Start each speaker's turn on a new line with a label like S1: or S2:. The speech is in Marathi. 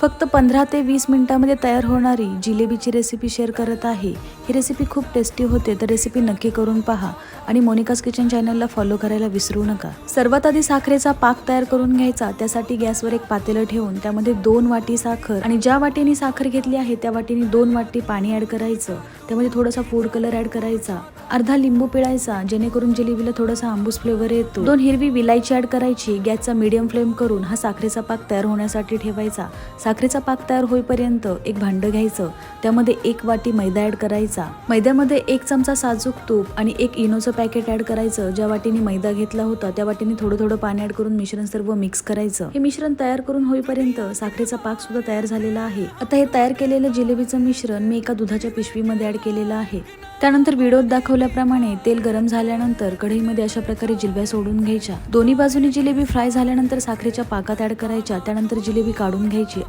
S1: फक्त पंधरा ते वीस मिनटामध्ये तयार होणारी जिलेबीची रेसिपी शेअर करत आहे. ही रेसिपी खूप टेस्टी होते तर रेसिपी नक्की करून पहा आणि मोनिकास किचन चॅनलला फॉलो करायला विसरू नका. सर्वात आधी साखरेचा पाक तयार करून घ्यायचा त्यासाठी गॅसवर एक पातेलं ठेवून त्यामध्ये दोन वाटी साखर आणि ज्या वाटीने साखर घेतली आहे त्या वाटीने दोन वाटी पाणी ॲड करायचं. त्यामध्ये थोडासा फूड कलर ऍड करायचा. अर्धा लिंबू पिळायचा जेणेकरून जिलेबीला थोडासा आंबूस फ्लेवर येतो. दोन हिरवी विलायची ऍड करायची गॅसचा मीडियम फ्लेम करून हा साखरेचा पाक तयार होण्यासाठी ठेवायचा. साखरेचा पाक तयार होईपर्यंत एक भांडं घ्यायचं. त्यामध्ये एक वाटी मैदा ऍड करायचा. मैद्यामध्ये एक चमचा साजूक तूप आणि एक इनोचं पॅकेट ऍड करायचं. ज्या वाटीने मैदा घेतला होता त्या वाटीने थोडं थोडं पाणी ऍड करून मिश्रण सर्व मिक्स करायचं. हे मिश्रण तयार करून होईपर्यंत साखरेचा पाक सुद्धा तयार झालेला आहे. आता हे तयार केलेलं जिलेबीचं मिश्रण मी एका दुधाच्या पिशवीमध्ये ऍड केलेलं आहे. त्यानंतर व्हिडिओत दाखवल्याप्रमाणे तेल गरम झाल्यानंतर कढईमध्ये अशा प्रकारे जिलब्या सोडून घ्यायच्या. दोन्ही बाजूनी जिलेबी फ्राय झाल्यानंतर साखरेच्या पाकात ऍड करायच्या. त्यानंतर जिलेबी काढून घ्यायची.